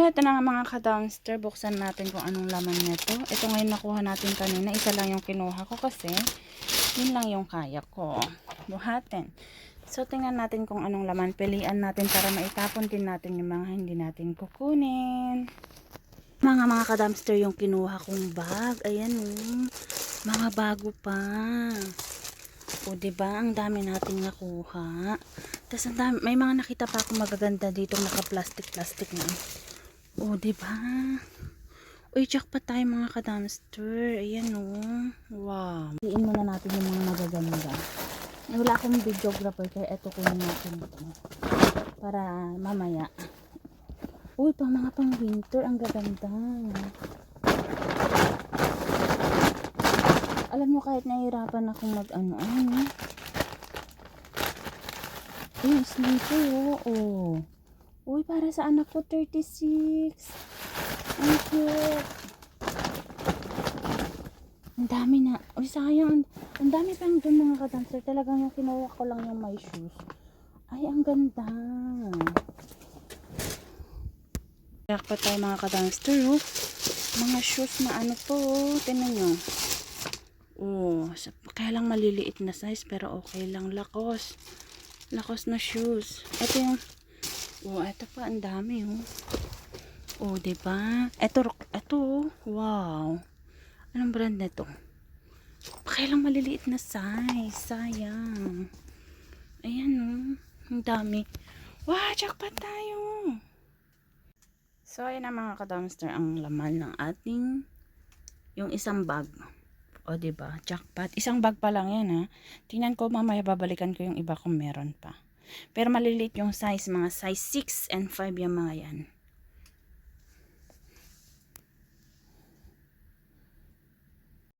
So, ito na nga mga ka-downster. Buksan natin kung anong laman nito. Ito ngayon nakuha natin kanina. Isa lang yung kinuha ko kasi yun lang yung kaya ko. Buhatin. So, tingnan natin kung anong laman. Pilian natin para maitapon din natin yung mga hindi natin kukunin. Mga mga ka-dumpster yung kinuha kong bag. Ayan oh. Mga bago pa. O, diba? Ang dami nating nakuha. Tapos, may mga nakita pa akong magaganda dito naka-plastic-plastic na. O, diba? Uy, jackpot tayo mga ka-dumpster. Ayan oh. Wow. Iin muna natin yung mga magaganda. Wala akong videographer kaya eto kunin natin ito. Para mamaya. Uy, pang mga pang winter. Ang gaganda. Alam nyo kahit nahihirapan akong mag ano ano. Uy, sleeper oh. oh. Uy, para sa anak ko 36. Ang cute. Ang dami na. Uy, sayang. Ang dami pang doon mga kadancer. Talagang yung kinuha ko lang yung my shoes. Ay, ang ganda. Kaya pa tayo mga kadancer, oh. Mga shoes na ano to, oh. Tingnan nyo. Oh, kaya lang maliliit na size pero okay lang. Lakos. Lakos na shoes. Ito yung Oh, ito pa ang dami oh. Oh, 'di ba? Ito ito oh. wow. Anong brand nito? Kaya lang maliliit na size. Sayang. Ayan oh. Ang dami. Wow, jackpot tayo. So, ayan na mga ka-dumpster ang laman ng ating yung isang bag. O, di ba? Jackpot. Isang bag pa lang yan, ha? Tingnan ko, mamaya babalikan ko yung iba kung meron pa. Pero maliliit yung size, mga size 6 and 5 yung mga yan.